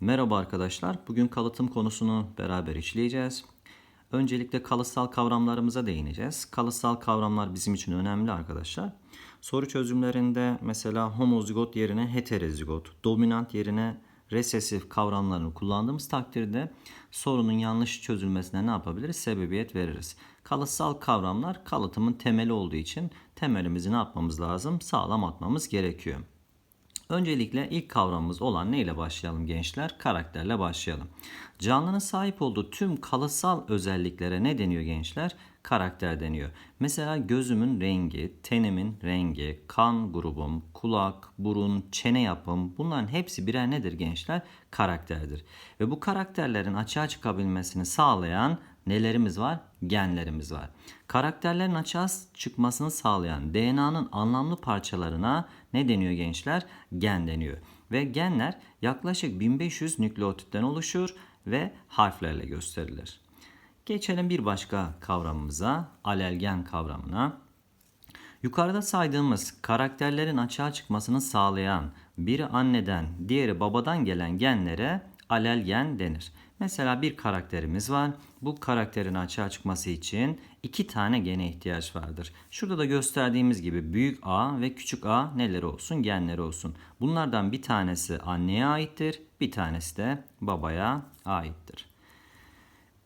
Merhaba arkadaşlar. Bugün kalıtım konusunu beraber işleyeceğiz. Öncelikle kalıtsal kavramlarımıza değineceğiz. Kalıtsal kavramlar bizim için önemli arkadaşlar. Soru çözümlerinde mesela homozigot yerine heterozigot, dominant yerine resesif kavramlarını kullandığımız takdirde sorunun yanlış çözülmesine ne yapabiliriz? Sebebiyet veririz. Kalıtsal kavramlar kalıtımın temeli olduğu için temelimizi ne yapmamız lazım? Sağlam atmamız gerekiyor. Öncelikle ilk kavramımız olan neyle başlayalım gençler? Karakterle başlayalım. Canlının sahip olduğu tüm kalıtsal özelliklere ne deniyor gençler? Karakter deniyor. Mesela gözümün rengi, tenimin rengi, kan grubum, kulak, burun, çene yapım bunların hepsi birer nedir gençler? Karakterdir. Ve bu karakterlerin açığa çıkabilmesini sağlayan nelerimiz var? Genlerimiz var. Karakterlerin açığa çıkmasını sağlayan DNA'nın anlamlı parçalarına ne deniyor gençler? Gen deniyor. Ve genler yaklaşık 1500 nükleotitten oluşur ve harflerle gösterilir. Geçelim bir başka kavramımıza, alelgen kavramına. Yukarıda saydığımız karakterlerin açığa çıkmasını sağlayan biri anneden, diğeri babadan gelen genlere alelgen denir. Mesela bir karakterimiz var. Bu karakterin açığa çıkması için iki tane gene ihtiyaç vardır. Şurada da gösterdiğimiz gibi büyük A ve küçük A neleri olsun? Genleri olsun. Bunlardan bir tanesi anneye aittir, bir tanesi de babaya aittir.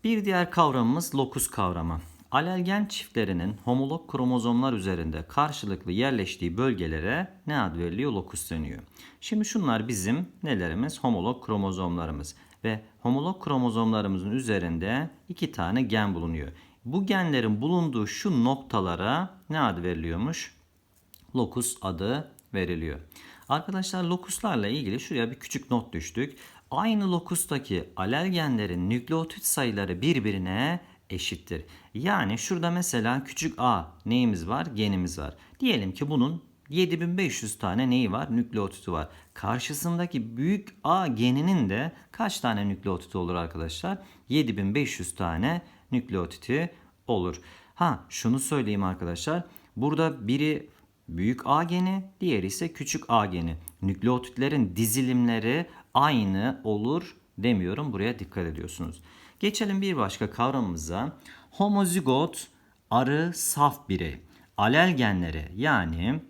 Bir diğer kavramımız lokus kavramı. Alelgen çiftlerinin homolog kromozomlar üzerinde karşılıklı yerleştiği bölgelere ne ad veriliyor? Lokus deniyor. Şimdi şunlar bizim nelerimiz? Homolog kromozomlarımız. Ve homolog kromozomlarımızın üzerinde iki tane gen bulunuyor. Bu genlerin bulunduğu şu noktalara ne ad veriliyormuş? Lokus adı veriliyor. Arkadaşlar lokuslarla ilgili şuraya bir küçük not düştük. Aynı lokustaki alelgenlerin nükleotit sayıları birbirine eşittir. Yani şurada mesela küçük a neyimiz var? Genimiz var. Diyelim ki bunun 7500 tane neyi var? Nükleotiti var. Karşısındaki büyük A geninin de kaç tane nükleotiti olur arkadaşlar? 7500 tane nükleotiti olur. Ha şunu söyleyeyim arkadaşlar. Burada biri büyük A geni, diğeri ise küçük A geni. Nükleotitlerin dizilimleri aynı olur demiyorum. Buraya dikkat ediyorsunuz. Geçelim bir başka kavramımıza. Homozigot arı saf birey. Alel genleri yani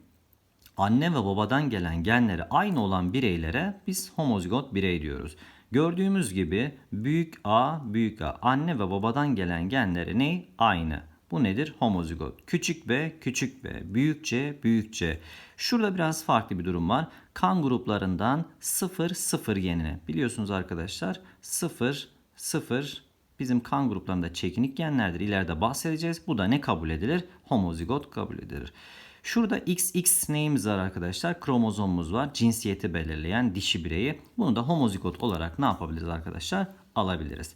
anne ve babadan gelen genleri aynı olan bireylere biz homozigot birey diyoruz. Gördüğümüz gibi büyük A, büyük A. Anne ve babadan gelen genleri ne? Aynı. Bu nedir? Homozigot. Küçük B, küçük B. Büyük C, büyük C. Şurada biraz farklı bir durum var. Kan gruplarından 0, 0 genine. Biliyorsunuz arkadaşlar 0, 0 bizim kan gruplarında çekinik genlerdir. İleride bahsedeceğiz. Bu da ne kabul edilir? Homozigot kabul edilir. Şurada XX neyimiz var arkadaşlar? Kromozomumuz var. Cinsiyeti belirleyen dişi bireyi. Bunu da homozigot olarak ne yapabiliriz arkadaşlar? Alabiliriz.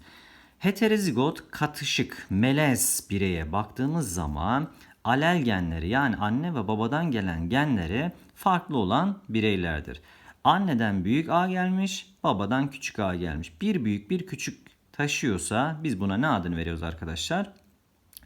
Heterozigot katışık melez bireye baktığımız zaman alel genleri yani anne ve babadan gelen genleri farklı olan bireylerdir. Anneden büyük A gelmiş, babadan küçük A gelmiş. Bir büyük bir küçük taşıyorsa biz buna ne adını veriyoruz arkadaşlar?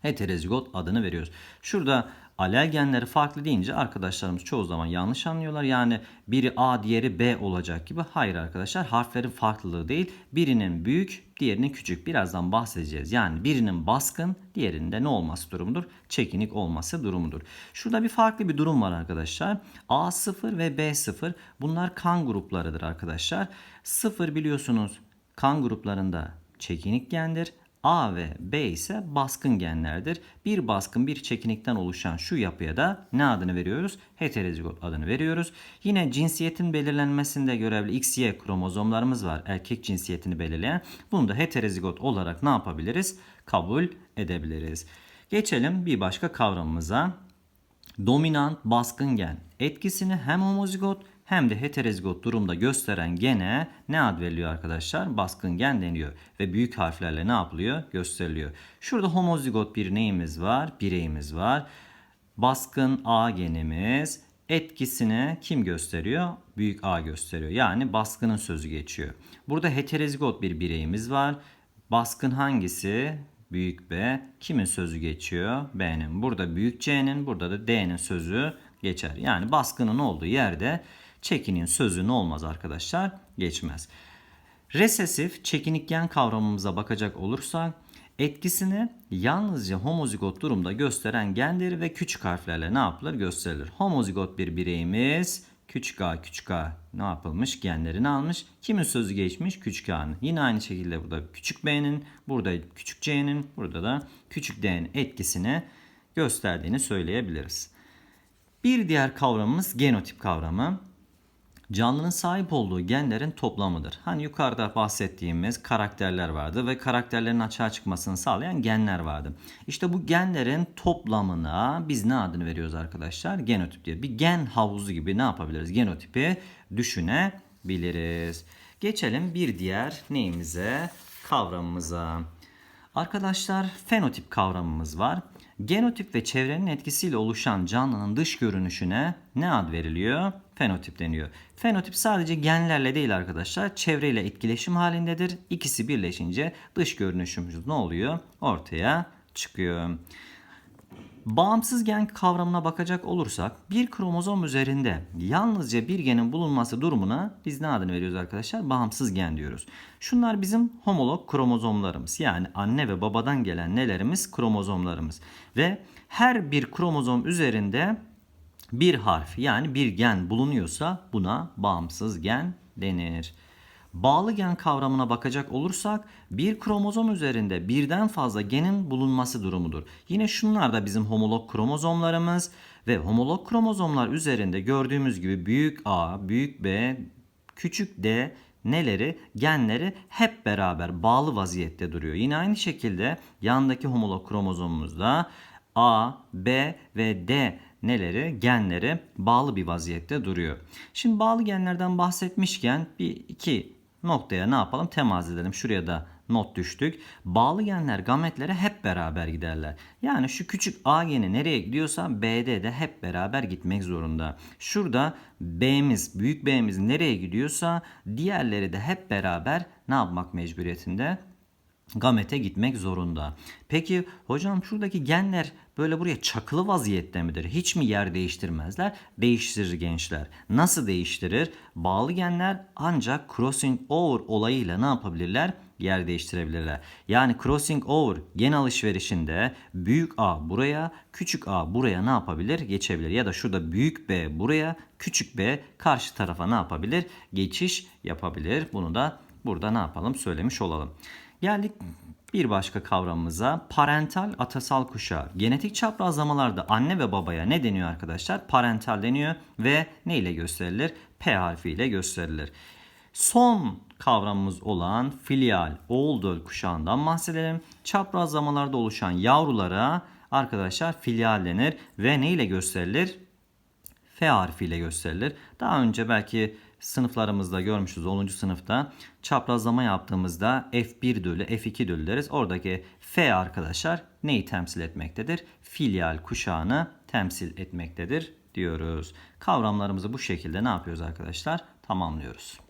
Heterozigot adını veriyoruz. Şurada alel genleri farklı deyince arkadaşlarımız çoğu zaman yanlış anlıyorlar. Yani biri A diğeri B olacak gibi. Hayır arkadaşlar harflerin farklılığı değil. Birinin büyük diğerinin küçük. Birazdan bahsedeceğiz. Yani birinin baskın diğerinde ne olması durumudur? Çekinik olması durumudur. Şurada bir farklı bir durum var arkadaşlar. A0 ve B0 bunlar kan gruplarıdır arkadaşlar. 0 biliyorsunuz kan gruplarında çekinik gendir. A ve B ise baskın genlerdir. Bir baskın bir çekinikten oluşan şu yapıya da ne adını veriyoruz? Heterozigot adını veriyoruz. Yine cinsiyetin belirlenmesinde görevli XY kromozomlarımız var. Erkek cinsiyetini belirleyen. Bunu da heterozigot olarak ne yapabiliriz? Kabul edebiliriz. Geçelim bir başka kavramımıza. Dominant baskın gen etkisini hem homozigot hem de heterozigot durumda gösteren gene ne ad veriliyor arkadaşlar? Baskın gen deniyor ve büyük harflerle ne yapılıyor? Gösteriliyor. Şurada homozigot bir neyimiz var? Bireyimiz var. Baskın A genimiz etkisini kim gösteriyor? Büyük A gösteriyor. Yani baskının sözü geçiyor. Burada heterozigot bir bireyimiz var. Baskın hangisi? Büyük B. Kimin sözü geçiyor? B'nin. Burada büyük C'nin, burada da D'nin sözü geçer. Yani baskının olduğu yerde çekinin sözü ne olmaz arkadaşlar? Geçmez. Resesif çekinik gen kavramımıza bakacak olursak etkisini yalnızca homozigot durumda gösteren genleri ve küçük harflerle ne yapılır gösterilir. Homozigot bir bireyimiz küçük a küçük a ne yapılmış genlerini almış. Kimin sözü geçmiş? Küçük a'nın. Yine aynı şekilde burada küçük b'nin, burada küçük c'nin, burada da küçük d'nin etkisini gösterdiğini söyleyebiliriz. Bir diğer kavramımız genotip kavramı. Canlının sahip olduğu genlerin toplamıdır. Hani yukarıda bahsettiğimiz karakterler vardı ve karakterlerin açığa çıkmasını sağlayan genler vardı. İşte bu genlerin toplamına biz ne adını veriyoruz arkadaşlar? Genotip diye. Bir gen havuzu gibi ne yapabiliriz? Genotipi düşünebiliriz. Geçelim bir diğer neyimize? Kavramımıza. Arkadaşlar fenotip kavramımız var. Genotip ve çevrenin etkisiyle oluşan canlının dış görünüşüne ne ad veriliyor? Fenotip deniyor. Fenotip sadece genlerle değil arkadaşlar, çevreyle etkileşim halindedir. İkisi birleşince dış görünüşümüz ne oluyor? Ortaya çıkıyor. Bağımsız gen kavramına bakacak olursak bir kromozom üzerinde yalnızca bir genin bulunması durumuna biz ne adını veriyoruz arkadaşlar? Bağımsız gen diyoruz. Şunlar bizim homolog kromozomlarımız. Yani anne ve babadan gelen nelerimiz? Kromozomlarımız. Ve her bir kromozom üzerinde bir harf yani bir gen bulunuyorsa buna bağımsız gen denir. Bağlı gen kavramına bakacak olursak bir kromozom üzerinde birden fazla genin bulunması durumudur. Yine şunlar da bizim homolog kromozomlarımız ve homolog kromozomlar üzerinde gördüğümüz gibi büyük A, büyük B, küçük D neleri? Genleri hep beraber bağlı vaziyette duruyor. Yine aynı şekilde yandaki homolog kromozomumuzda A, B ve D neleri? Genleri bağlı bir vaziyette duruyor. Şimdi bağlı genlerden bahsetmişken bir iki noktaya ne yapalım? Temas edelim. Şuraya da not düştük. Bağlı genler gametlere hep beraber giderler. Yani şu küçük A geni nereye gidiyorsa BD de hep beraber gitmek zorunda. Şurada B'miz, büyük B'miz nereye gidiyorsa diğerleri de hep beraber ne yapmak mecburiyetinde? Gamete gitmek zorunda. Peki hocam şuradaki genler böyle buraya çakılı vaziyette midir? Hiç mi yer değiştirmezler? Değiştirir gençler. Nasıl değiştirir? Bağlı genler ancak crossing over olayıyla ne yapabilirler? Yer değiştirebilirler. Yani crossing over gen alışverişinde büyük A buraya, küçük A buraya ne yapabilir? Geçebilir. Ya da şurada büyük B buraya, küçük B karşı tarafa ne yapabilir? Geçiş yapabilir. Bunu da burada ne yapalım? Söylemiş olalım. Geldik bir başka kavramımıza parental atasal kuşağı. Genetik çaprazlamalarda anne ve babaya ne deniyor arkadaşlar? Parental deniyor ve ne ile gösterilir? P harfi ile gösterilir. Son kavramımız olan filial oğul kuşağından bahsedelim. Çaprazlamalarda oluşan yavrulara arkadaşlar filial denir ve ne ile gösterilir? F harfiyle gösterilir. Daha önce belki sınıflarımızda görmüşüz 10. sınıfta çaprazlama yaptığımızda F1 dölü F2 dölü deriz. Oradaki F arkadaşlar neyi temsil etmektedir? Filial kuşağını temsil etmektedir diyoruz. Kavramlarımızı bu şekilde ne yapıyoruz arkadaşlar? Tamamlıyoruz.